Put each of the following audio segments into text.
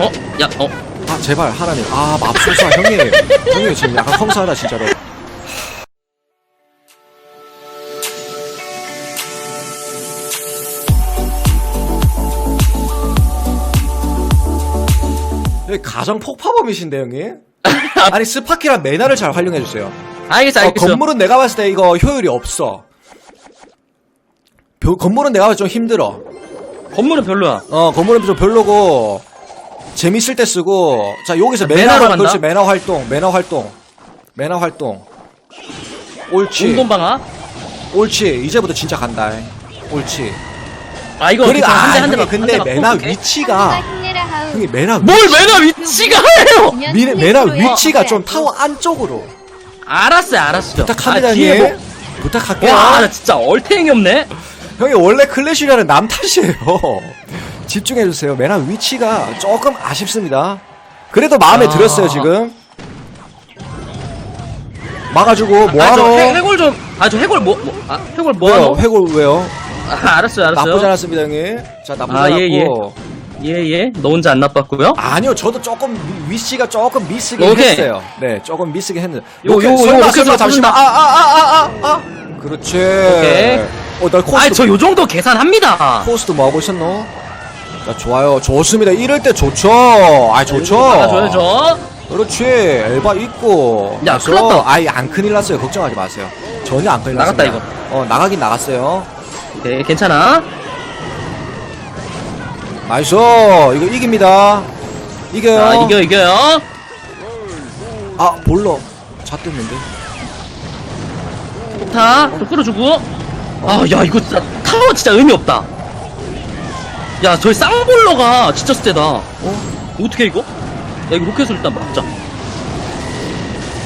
어? 야, 어? 아 제발 하나님 아 맙소사 형님 형님 지금 약간 성사하다 진짜로 여기 가정 폭파범이신데 형님 아니 스파키랑 메나를 잘 활용해주세요 알겠어, 어, 알겠어. 건물은 내가 봤을 때 이거 효율이 없어 벼- 건물은 내가 봤을 때 좀 힘들어 건물은 별로야. 어, 건물은 좀 별로고, 재밌을 때 쓰고, 자, 여기서 매너로 매너, 간다? 그렇지, 매너 활동, 매너 활동, 매너 활동. 옳지, 공돈방아? 옳지, 이제부터 진짜 간다. 옳지. 아, 이거 그리고. 아, 한 대, 한대 형님, 맞고, 근데 오케이. 위치가, 하우. 형님, 매나 뭘 위치, 매너 위치가 해요! 미, 매나 위치가 좀 타워 안쪽으로. 알았어요, 알았어. 부탁합니다, 아, 뒤에 형님. 부탁할게요. 뭐... 와, 나 진짜 얼탱이 없네? 형이 원래 클래시라는 남 탓이에요. 집중해주세요. 매나 위치가 조금 아쉽습니다. 그래도 마음에 아. 들었어요, 지금. 막아주고, 아, 저 뭐하러. 해, 해골 좀, 아, 저 해골 뭐, 뭐, 아, 해골 뭐? 하노? 회골 왜요? 아, 알았어요, 알았어요. 나쁘지 않았습니다, 형님. 자, 나쁘지 아, 않았고. 예, 예. 예, 예. 너 혼자 안 나빴고요. 아니요, 저도 조금 위- 위치가 조금 미스긴 오케이. 했어요. 네, 조금 미스긴 했는데. 요, 요, 요, 설마, 이렇게 설마, 잠시만. 아, 부순다. 아, 아, 아, 아, 아. 그렇지. 오케이. 어, 날 코스트, 아이, 저요 정도 계산합니다. 코스트 뭐 하고 있었노? 자, 좋아요. 좋습니다. 이럴 때 좋죠. 아, 좋죠. 받아줘야죠. 그렇지. 엘바 있고. 야, 그래서 큰일 났다. 아이, 안 큰일 났어요. 걱정하지 마세요. 전혀 안 큰일 나갔다, 났습니다. 어, 나가긴 나갔어요. 네, 괜찮아. 나이스. 이거 이깁니다. 이겨요. 자, 이겨, 이겨요. 아, 볼러. 잣됐는데. 타, 좀 끌어주고. 아, 야, 이거 진짜, 타워 진짜 의미 없다. 야, 저희 쌍볼러가 진짜 세다. 어? 어떻게 이거? 야, 이거 로켓을 일단 막자.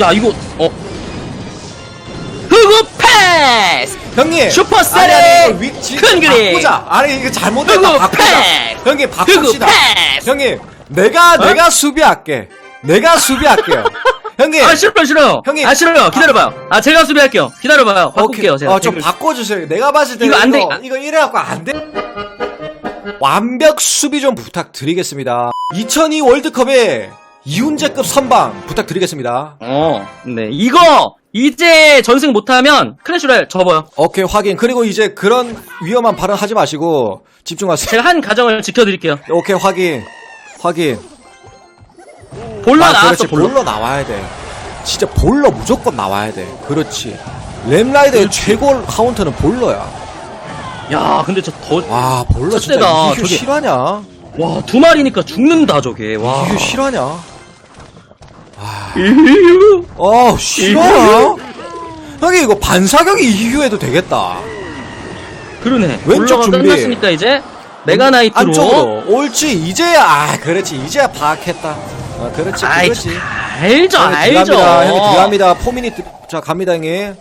야, 이거, 어. 흑우 패스! 형님. 슈퍼 세레! 아니, 아니, 이거 위치 큰 그림! 바꾸자. 아니, 이거 잘못됐다. 흑우 바꾸자. 패스! 형님, 바꿉시다. 흑우 패스! 형님, 내가, 내가 수비할게. 내가 수비할게요. 형님. 아, 싫어요, 싫어요. 형님. 아, 싫어요. 기다려봐요. 아, 제가 수비할게요. 기다려봐요. 바꿀게요. 제가. 어, 좀 댓글. 바꿔주세요. 내가 봤을 때 이거 이거 안 돼. 이거, 이거 이래갖고 안 돼. 완벽 수비 좀 부탁드리겠습니다. 2002 월드컵에 이훈재급 선방 부탁드리겠습니다. 어, 네. 이거, 이제 전승 못하면 클래시를 접어요. 오케이 확인. 그리고 이제 그런 위험한 발언 하지 마시고 집중하세요. 제가 한 가정을 지켜드릴게요. 오케이 확인. 확인. 볼러 아, 나왔어, 그렇지. 볼러. 볼러 나와야 돼. 진짜 볼러 무조건 나와야 돼. 그렇지. 램라이더의 최고 카운터는 볼러야. 야, 근데 저 더, 와 볼러 진짜. 이규 저기- 실화냐? 와, 두 마리니까 죽는다, 저게. 와. 이규 실화냐? 이유. 어, 싫어. 형이 이거 반사격이 이후에도 되겠다. 그러네. 왼쪽 볼러가 준비. 끝났으니까 이제, 메가나이트로. 안쪽으로. 옳지. 이제야, 아, 그렇지. 이제야 파악했다. 어, 그렇지. 아이, 그렇지. 알죠, 형이 알죠. 들어갑니다. 형이 들어갑니다. 포미니, 들- 자, 갑니다, 형님.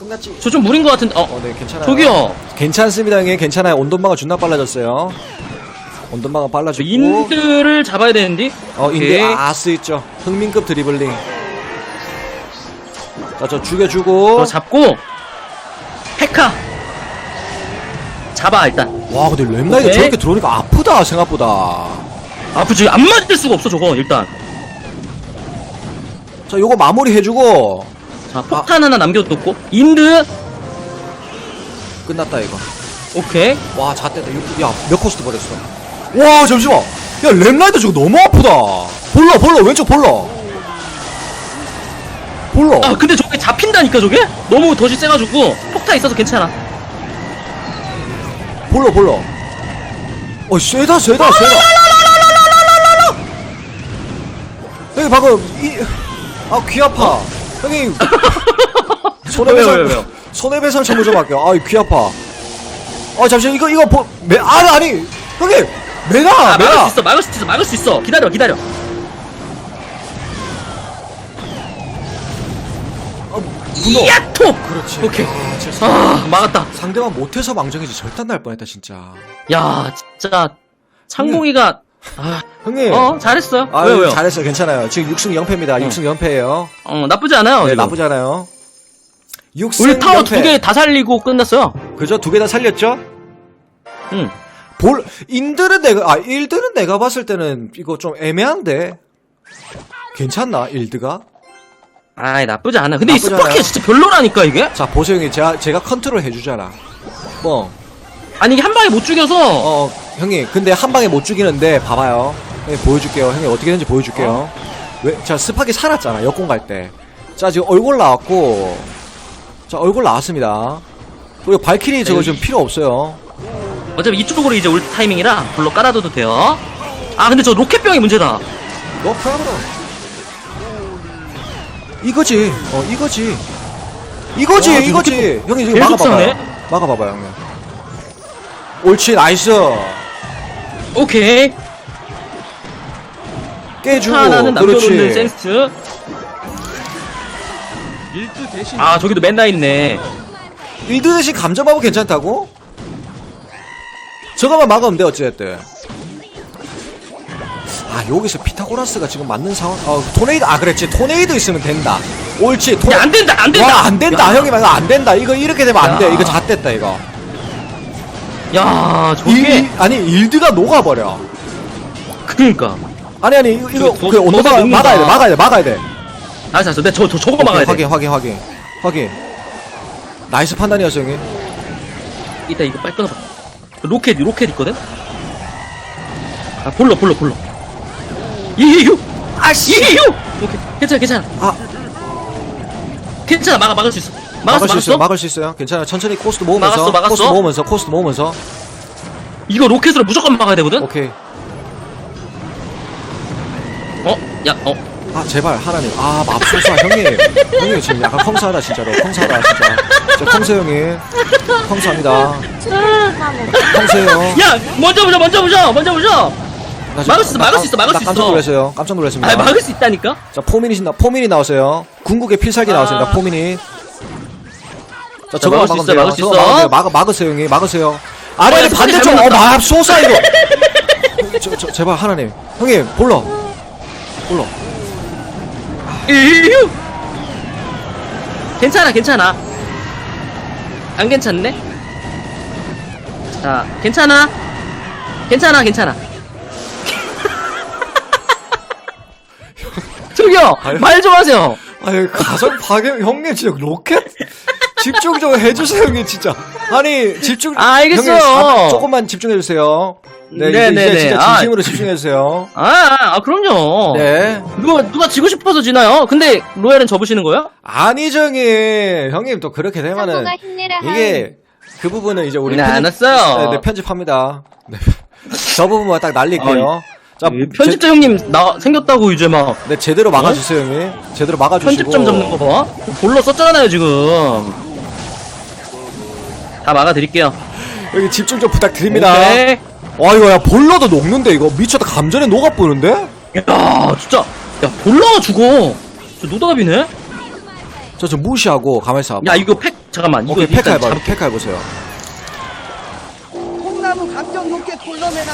끝났지? 저 좀 무린 것 같은데, 어. 어, 네, 괜찮아요. 저기요. 괜찮습니다, 형님. 괜찮아요. 온돈방가 존나 빨라졌어요. 온돈방가 저 빨라졌고. 인드를 잡아야 되는데. 어, 인데 오케이. 아스 있죠. 흥민급 드리블링. 자, 저 죽여주고. 저 잡고, 페카. 잡아, 일단. 와, 근데 램라이더 오케이. 저렇게 들어오니까 아프다, 생각보다. 아프지? 안 맞을 수가 없어, 저거, 일단. 자, 요거 마무리 해주고. 자, 폭탄 하나 남겨뒀고. 인드. 끝났다, 이거. 오케이. 와, 잣대다. 육- 야, 몇 코스트 버렸어. 와, 잠시만. 야, 램라이더 저거 너무 아프다. 볼러, 볼러, 왼쪽 볼러. 볼러. 아, 근데 저게 잡힌다니까, 저게? 너무 덫이 세가지고. 폭탄 있어서 괜찮아. 볼러, 볼러. 어, 쎄다, 쎄다, 쎄다. 형이 방금, 이, 아, 귀 아파. 형이, 손해배상, 왜요, 왜요, 왜요? 손해배상 청구 좀 할게요. 아, 귀 아파. 아, 잠시만, 이거, 이거, 보, 매, 아니, 아니, 형님, 매나, 아, 막을 매나. 수 있어, 막을 수 있어, 막을 수 있어. 기다려, 기다려. 분노. 야토! 그렇지. 오케이. 아, 진짜 아, 막았다. 상대방 못해서 망정이지 절단 날 뻔했다 진짜. 야, 진짜. 창봉이가. 아, 형님. 어, 잘했어요. 아, 왜요, 왜요? 잘했어요. 괜찮아요. 지금 6승 0패입니다. 응. 6승 0패예요. 어, 나쁘지 않아요. 네, 지금. 나쁘지 않아요. 6승 우리 타워 0패. 두개 다 살리고 끝났어요. 그죠? 두 개 다 살렸죠? 응. 볼 인들은 내가 아 일들은 내가 봤을 때는 이거 좀 애매한데 괜찮나 일드가? 아이 나쁘지 않아 근데 이 나쁘지 스파키가 않아요. 진짜 별로라니까 이게 자 보세요 형님 제가 제가 컨트롤 해 주잖아. 뭐 아니 이게 한 방에 못 죽여서 어, 형님, 근데 한 방에 못 죽이는데, 봐봐요. 형님, 보여줄게요. 형님, 어떻게 되는지 보여줄게요. 왜, 자, 스파기 살았잖아, 역공 갈 때. 자, 지금 얼굴 나왔고, 자, 얼굴 나왔습니다. 그리고 발키리 저거 좀 필요 없어요. 어차피 이쪽으로 이제 올 타이밍이라 불러 깔아둬도 돼요 아 근데 저 로켓병이 문제다 너 프라브로. 이거지, 어, 이거지. 이거지, 와, 이거지. 형님, 지금 계속 막아봐봐요. 싸네? 막아봐봐요, 형님. 옳지, 나이스. 오케이. 깨주고, 하나는 남겨놓는 그렇지. 센스. 일드 대신 아 저기도 맨나 있네. 일드 대신 감점하고 괜찮다고? 저거만 막으면 돼 어찌됐든. 아 여기서 피타고라스가 지금 맞는 상황 어 토네이도 아 그랬지. 토네이도 있으면 된다. 옳지 토... 야 안 된다 안 된다. 와 안 된다. 형님 이거 안된다. 이거 이렇게 되면 안돼. 야. 이거 잣됐다 이거 야 이, 저게 이- 아니 일드가 녹아버려. 그니까. 아니 아니 이거, 이거 저- 그 저- 온도가 저거 막아야 돼 녹는다. 막아야 돼 막아야 돼. 알았어 알았어 내가 저, 저, 저거 막아야 돼. 확인 확인 확인. 확인. 나이스 판단이었어 형님. 이따 이거 빨리 끊어봐. 로켓 로켓 있거든? 아 볼러 볼러 볼러. 이유 아씨! 이유 오케이 괜찮아 괜찮아. 아. 괜찮아 막아 막을 수 있어 막았어 막을 수 있어요 막을 수 있어요. 괜찮아 천천히 코스트 모으면서 막았어, 막았어. 코스트 모으면서 코스트 모으면서. 이거 로켓으로 무조건 막아야 되거든? 오케이. 어 야 어? 아 제발 하나님. 아 맙소사 형님. 형님 지금 약간 펑사하다 진짜로. 펑사하다 진짜. 진짜 펑세 형님 펑사합니다. 펑세요 야 먼저 보자 먼저 보자 먼저 보자. 나 지금- 막을 수 있어, 나 막을 깜- 수 있어, 막을 나 수 깜짝 있어. 놀랐어요. 깜짝 놀랐습니다. 아 막을 수 있다니까? 자 포민이 나 포민이 나왔어요. 궁극의 필살기 아. 나왔습니다 포민이 자 자, 저거 막을 수 있어, 막을 수 저거 있어. 막, 막으세요 형님. 막으세요. 아니 아니 야, 반대쪽. 어 났다. 맙소사 이거. 저, 저 제발 하나님. 형님 볼러. 볼러. 이유 괜찮아 괜찮아. 안 괜찮네? 자 괜찮아? 괜찮아 괜찮아. 저기요 아유. 말 좀 하세요. 아유 가정 파괴 형님 진짜 로켓 집중 좀 해주세요 형님 진짜 아니 집중 아, 알겠어요. 형님, 아, 조금만 집중해 주세요 네, 이제, 네네네. 이제 진짜 아. 진심으로 집중해 주세요 아, 아, 아, 그럼요 네 누가 누가 지고 싶어서 지나요 근데 로얄은 접으시는 거예요? 아니죠 형님 형님 또 그렇게 되면은 이게 그 부분은 이제 우리 네, 편집- 알았어요. 네, 네, 편집합니다 네. 저 부분만 딱 날릴게요 자이 편집자 형님 나 생겼다고 이제 막 제, 네 제대로 막아주세요 형님 제대로 막아주시고 편집점 잡는 거 봐. 볼로 썼잖아요 지금. 다 막아드릴게요. 여기 집중 좀 부탁드립니다 오케이. 와 이거 야 볼러도 녹는데 이거 미쳤다 감전에 녹아 보는데 야 진짜 야 볼러가 죽어. 진짜 노답이네. 저 좀 무시하고 가만히 있어 야 이거 팩 잠깐만 이거 오케이 일단 페카 해봐 잡- 페카 해보세요 콩나무 감정 높게 골라내나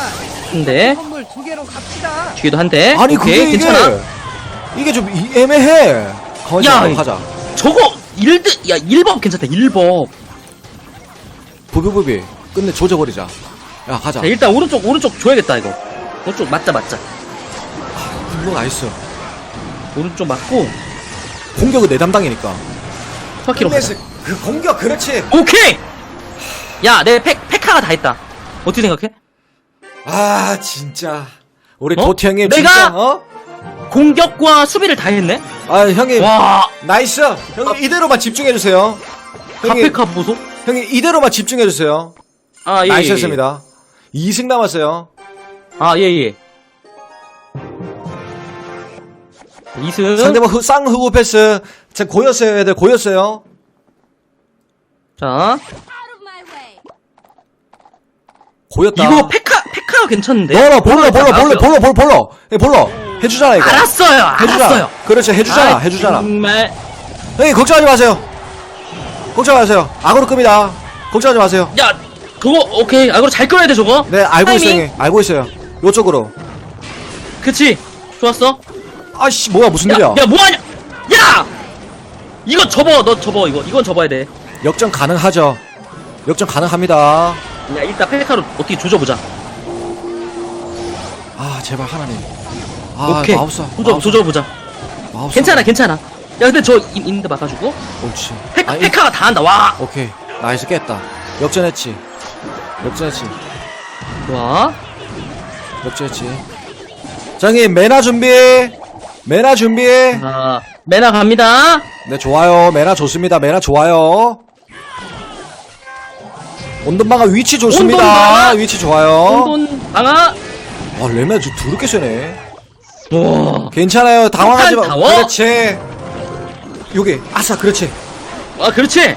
한 대. 선물 두 개로 갑시다. 뒤에도 한 대. 아니 오케이 그게 괜찮아. 이게 이게 좀 이- 애매해 가만히 야, 있어 이- 가자 저거 일드 야 1법 괜찮다 1법. 부비부비 끝내 조져버리자 야 가자 자 일단 오른쪽 오른쪽 줘야겠다 이거. 오른쪽 맞자 맞자. 이거 나이스 오른쪽 맞고 공격은 내 담당이니까 스파키로 가자. 그 공격 그렇지 오케이. 야내 팩 페카가 다 했다. 어떻게 생각해? 아 진짜 우리 어? 도티 형님 내가- 진짜 어? 공격과 수비를 다 했네. 아 형님 와 나이스 형님 이대로만 집중해 주세요 형님, 카페카 보소. 형님 이대로만 집중해주세요 아 예. 나이스였습니다 2승 남았어요 아, 예, 예. 2승. 상대방 후, 쌍후보 패스 자 고였어요 애들 고였어요 자, 고였다 이거 페카, 페카가 괜찮은데? 너너 볼러 볼러 볼러 나왔어요. 볼러 볼러 볼러 예, 볼러 해주잖아 이거 알았어요, 해주잖아 알았어요. 그렇지 해주잖아 아, 해주잖아 정말. 형님 걱정하지 마세요 걱정하지 마세요 악으로 끕니다 걱정하지 마세요 야, 그거, 오케이. 아, 그거 잘 끌어야 돼, 저거. 네 알고 있어요 타이밍. 형님 알고 있어요 요쪽으로 그치. 좋았어. 아씨 뭐야 무슨 야, 일이야 야, 뭐하냐? 야! 이거 접어, 너 접어, 이거. 이건 접어야 돼. 역전 가능하죠 역전 가능합니다 야, 일단 페카로 어떻게 조져보자. 제발 하나님. 아, 오케이. 마우스. 조져, 마우스, 조져보자. 마우스. 괜찮아, 괜찮아. 야, 근데 저 인- 인드 막아주고. 옳지. 페카, 아, 이- 페카가 다 한다. 와. 오케이. 나이스 깼다. 역전했지. 역전했지. 좋아. 역전했지. 장님, 메나 준비. 메나 준비. 자, 메나 갑니다. 네, 좋아요. 메나 좋습니다. 메나 좋아요. 온돈방아 위치 좋습니다. 온돈방아. 위치 좋아요. 혼돈 방아. 와, 레메나 저 두렵게 세네. 와. 괜찮아요. 당황하지 마. 폭탄 타워? 그렇지. 요게, 아싸, 그렇지. 아, 그렇지.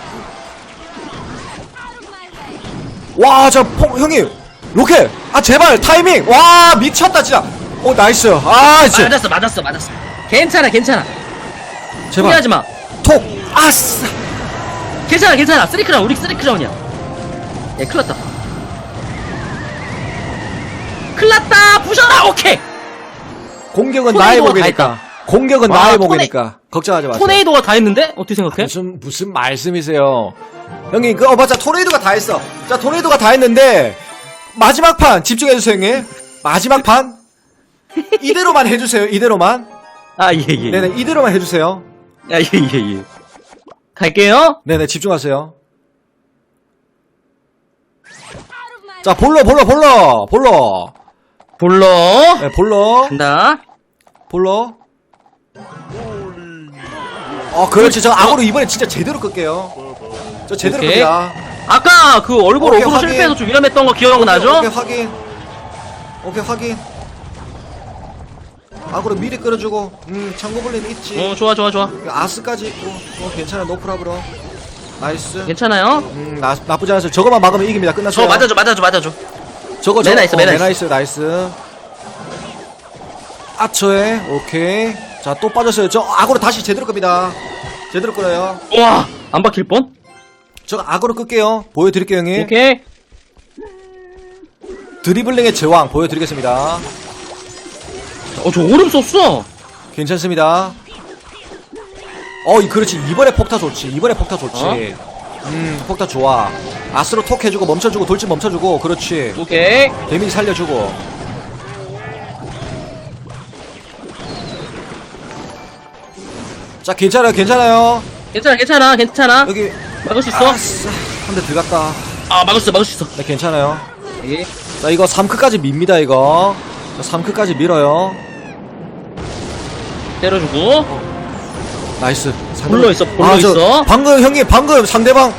와, 저, 폭, 형님. 로켓. 아, 제발, 타이밍. 와, 미쳤다, 진짜. 오, 나이스. 아, 진짜. 맞았어, 맞았어, 맞았어. 괜찮아, 괜찮아. 제발. 포기하지 마. 톡. 아싸. 괜찮아, 괜찮아. 쓰리크라운, 우리 쓰리크라운이야. 예, 큰일 났다. 큰일 났다! 부셔라! 오케이! 공격은 나의 다 목이니까. 공격은 와, 나의 토네- 목이니까. 걱정하지 마세요. 토네이도가 다 했는데? 어떻게 생각해? 무슨 무슨 말씀이세요? 형님 그 어 맞아 토네이도가 다 했어. 자 토네이도가 다 했는데 마지막 판 집중해 주세요 형님. 마지막 판 이대로만 해주세요. 이대로만. 아, 예, 예. 네네 이대로만 해주세요. 아, 예, 예, 예. 갈게요. 네네 집중하세요. 자 볼러 볼러 볼러 볼러 볼러. 네 볼러 간다. 볼러. 어 그렇지 저 악으로 이번에 진짜 제대로 끌게요. 저 제대로 오케이. 끕니다. 아까 그 얼굴 오케이, 어그로 확인. 실패해서 좀 위험했던 거 기억나죠? 오케이, 확인. 오케이 확인. 악으로 미리 끌어주고, 음 창고블린 있지. 어, 좋아, 좋아, 좋아. 아스까지 있고, 어 괜찮아 노프라브로. 나이스. 괜찮아요? 음 나, 나쁘지 않았어요. 저거만 막으면 이깁니다. 끝났어요. 저 맞아줘, 맞아줘, 맞아줘. 저거. 있어, 어, 매나 있어. 나이스. 아처에 오케이. 자 또 빠졌어요. 저 악으로 다시 제대로 끕니다. 제대로 끌어요. 와, 안 박힐 뻔? 저 악으로 끌게요. 보여드릴게요 형님. 오케이. 드리블링의 제왕 보여드리겠습니다. 어, 저 오름 썼어. 괜찮습니다. 어, 이- 그렇지. 이번에 폭타 좋지. 이번에 폭타 좋지. 어? 음, 폭타 좋아. 아스로 톡 해주고 멈춰주고 돌진 멈춰주고 그렇지. 오케이. 데미지 살려주고. 자, 괜찮아요, 괜찮아요. 괜찮아, 괜찮아, 괜찮아. 여기 막을 수 있어. 아싸, 한대 들어갔다. 아, 막을 수 있어, 막을 수 있어. 네, 괜찮아요. 예. 자, 이거 3크까지 밉니다, 이거. 자, 3크까지 밀어요. 때려주고. 나이스. 볼로 있어, 볼로 저 있어. 방금 형님, 방금 상대방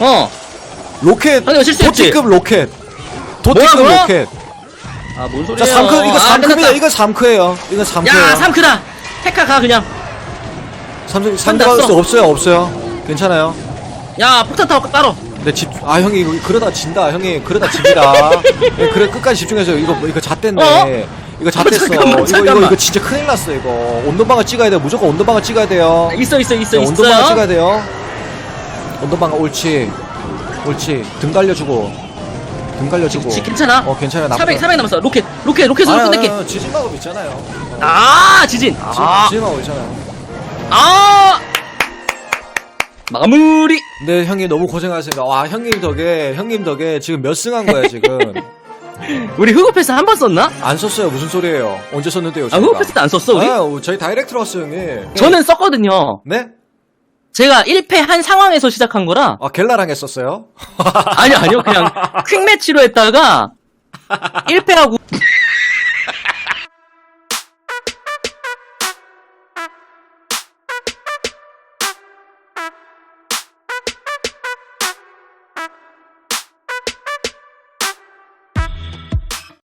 어. 로켓 실수했지? 도티급 로켓 도티급 뭐야, 로켓 아, 뭔 소리야. 자 3크 이거 아, 3크입니다 끝났다. 이거 3크예요 이거 3크예요 야, 삼크다. 페카 가, 그냥. 삼성 상대방 써. 수 없어요 없어요 괜찮아요 야, 폭탄 타워 따로. 네집아 형이 이거 그러다 진다 형이 그러다 집니다 네, 그래 끝까지 집중해서 이거 뭐, 이거 잣됐네 어? 이거 잣됐어 잠깐만, 이거 이거 잠깐만. 이거 진짜 큰일 났어 이거 온도방을 찍어야 돼요 무조건 온도방을 찍어야 돼요 있어, 있어, 있어, 네, 온도방을 찍어야 있어요. 돼요 온도방을 옳지 옳지 등 달려주고 등 달려주고 지, 괜찮아. 어 괜찮아요 400, 400 남았어. 로켓, 로켓, 로켓으로 끝낼게. 지진마법 있잖아요. 아, 지진. 아, 지진마법 있잖아요. 아. 마무리. 근데 형님 너무 고생하셨습니다. 와 형님 덕에 형님 덕에 지금 몇 승 한 거야 지금. 우리 흑우 패스 한 번 썼나? 안 썼어요. 무슨 소리예요? 언제 썼는데요? 아, 저희가? 흑우 패스 안 썼어, 우리? 아, 저희 다이렉트로 왔어요 형님. 저는 썼거든요. 네? 제가 1패 한 상황에서 시작한 거라. 아 겔라랑 했었어요? 아니요, 아니요. 그냥 퀵매치로 했다가 1패하고